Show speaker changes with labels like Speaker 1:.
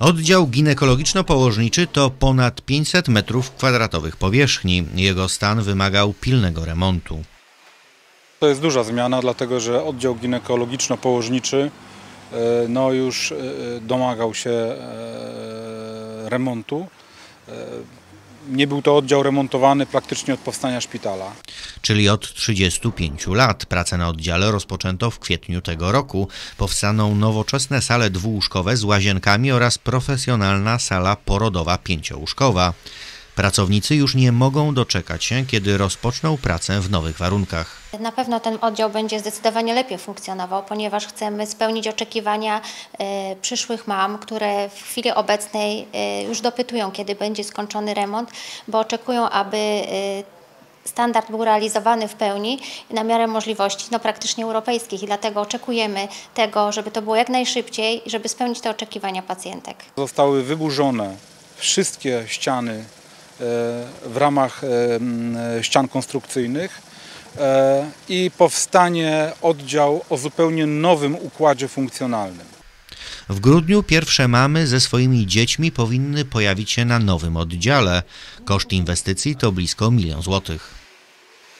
Speaker 1: Oddział ginekologiczno-położniczy to ponad 500 metrów kwadratowych powierzchni. Jego stan wymagał pilnego remontu.
Speaker 2: To jest duża zmiana, dlatego że oddział ginekologiczno-położniczy e, no już e, domagał się e, remontu. Nie był to oddział remontowany praktycznie od powstania szpitala.
Speaker 1: czyli od 35 lat. Pracę na oddziale rozpoczęto w kwietniu tego roku. Powstaną nowoczesne sale dwułóżkowe z łazienkami oraz profesjonalna sala porodowa pięciołóżkowa. Pracownicy już nie mogą doczekać się, kiedy rozpoczną pracę w nowych warunkach.
Speaker 3: Na pewno ten oddział będzie zdecydowanie lepiej funkcjonował, ponieważ chcemy spełnić oczekiwania e, przyszłych mam, które w chwili obecnej e, już dopytują, kiedy będzie skończony remont, bo oczekują, aby e, standard był realizowany w pełni na miarę możliwości no, praktycznie europejskich i dlatego oczekujemy tego, żeby to było jak najszybciej, żeby spełnić te oczekiwania pacjentek.
Speaker 2: Zostały wyburzone wszystkie ściany w ramach e, ścian konstrukcyjnych e, i powstanie oddział o zupełnie nowym układzie funkcjonalnym.
Speaker 1: W grudniu pierwsze mamy ze swoimi dziećmi powinny pojawić się na nowym oddziale. Koszt inwestycji to blisko milion złotych.